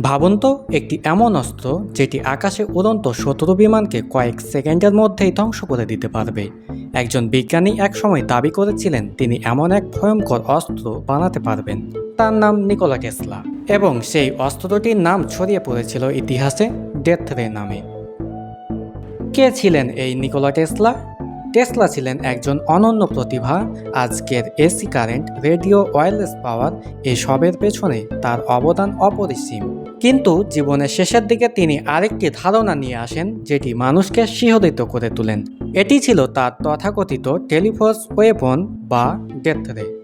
ভাবুন তো একটি এমন অস্ত্র যেটি আকাশে উড়ন্ত শত্রু বিমানকে কয়েক সেকেন্ডের মধ্যেই ধ্বংস করে দিতে পারবে। একজন বিজ্ঞানী একসময় দাবি করেছিলেন তিনি এমন এক ভয়ঙ্কর অস্ত্র বানাতে পারবেন। তার নাম নিকোলা টেসলা এবং সেই অস্ত্রটির নাম ছড়িয়ে পড়েছিল ইতিহাসে ডেথ রে নামে। কে ছিলেন এই নিকোলা টেসলা? টেসলা ছিলেন একজন অনন্য প্রতিভা। আজকের AC current, radio wireless power এসবের পেছনে তার অবদান অপরিসীম। কিন্তু জীবনের শেষের দিকে তিনি আরেকটি ধারণা নিয়ে আসেন, যেটি মানুষকে শিহরিত করে তোলেন। এটি ছিল তার তথাকথিত টেলিফোর্স ওয়েপন বা ডেথ রে।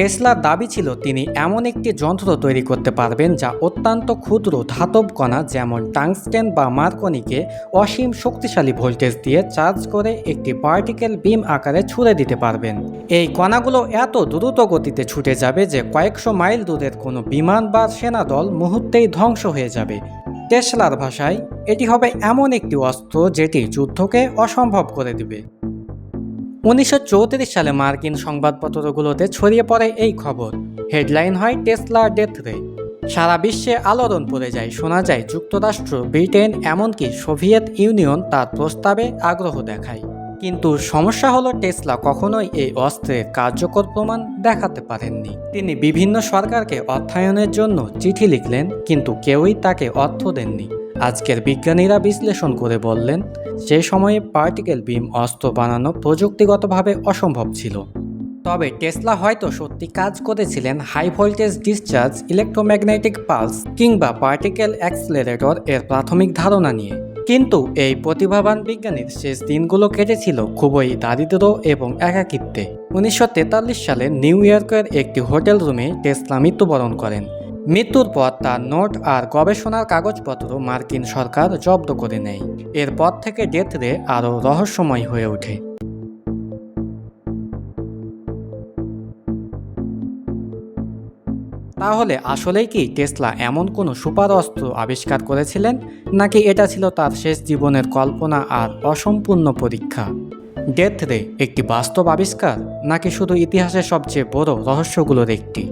টেসলার দাবি ছিল তিনি এমন একটি যন্ত্র তৈরি করতে পারবেন যা অত্যন্ত ক্ষুদ্র ধাতব কণা যেমন টাংস্টেন বা মার্কনিকে অসীম শক্তিশালী ভোল্টেজ দিয়ে চার্জ করে একটি পার্টিকেল বিম আকারে ছুড়ে দিতে পারবেন। এই কণাগুলো এত দ্রুত গতিতে ছুটে যাবে যে কয়েকশো মাইল দূরের কোনো বিমান বা সেনাদল মুহূর্তেই ধ্বংস হয়ে যাবে। টেসলার ভাষায়, এটি হবে এমন একটি অস্ত্র যেটি যুদ্ধকে অসম্ভব করে দিবে। উনিশশো চৌত্রিশ সালে মার্কিন সংবাদপত্রগুলোতে ছড়িয়ে পড়ে এই খবর। হেডলাইন হয় টেসলা ডেথ রে সারা বিশ্বে আলোড়ন পড়ে যায়, শোনা যায় যুক্তরাষ্ট্র, ব্রিটেন, এমনকি সোভিয়েত ইউনিয়ন তার প্রস্তাবে আগ্রহ দেখায়। কিন্তু সমস্যা হলো টেসলা কখনোই এই অস্ত্রের কার্যকর প্রমাণ দেখাতে পারেননি। তিনি বিভিন্ন সরকারকে অর্থায়নের জন্য চিঠি লিখলেন, কিন্তু কেউই তাকে অর্থ দেননি। আজকের বিজ্ঞানীরা বিশ্লেষণ করে বললেন, সে সময়ে পার্টিকেল বিম অস্ত্র বানানো প্রযুক্তিগতভাবে অসম্ভব ছিল। তবে টেসলা হয়তো সত্যি কাজ করেছিলেন high voltage discharge electromagnetic pulse কিংবা পার্টিকেল অ্যাক্সিলারেটর এর প্রাথমিক ধারণা নিয়ে। কিন্তু এই প্রতিভাবান বিজ্ঞানীর শেষ দিনগুলো কেটেছিল খুবই দারিদ্র এবং একাকিত্বে। উনিশশো তেতাল্লিশ সালে নিউ ইয়র্কের একটি হোটেল রুমে টেসলা মৃত্যুবরণ করেন। মৃত্যুর পর তার নোট আর গবেষণার কাগজপত্র মার্কিন সরকার জব্দ করে নেয়। এরপর থেকে ডেথ রে আরও রহস্যময় হয়ে ওঠে। তাহলে আসলেই কি টেসলা এমন কোনো সুপার অস্ত্র আবিষ্কার করেছিলেন, নাকি এটা ছিল তার শেষ জীবনের কল্পনা আর অসম্পূর্ণ পরীক্ষা? ডেথ রে একটি বাস্তব আবিষ্কার, নাকি শুধু ইতিহাসের সবচেয়ে বড় রহস্যগুলোর একটি?